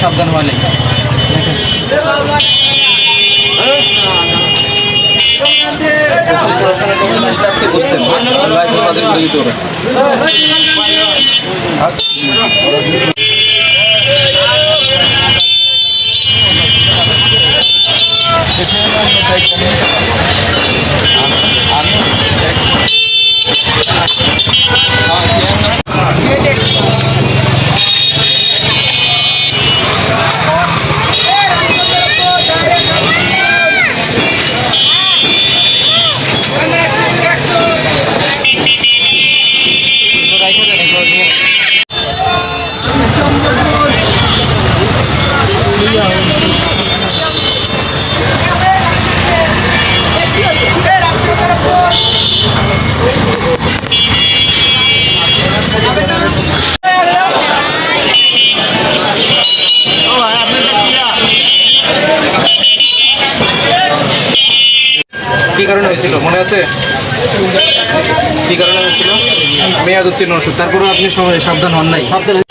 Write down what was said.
সাবধান হওয়া নেই। আজকে বুঝতেন করে দিতে হবে কি কারণে হয়েছিল? মনে আছে? কি কারণে হয়েছিল? মেয়াদ উত্তীর্ণ ওষুধ। তারপরেও আপনি সাবধান হন নাই? সাবধানে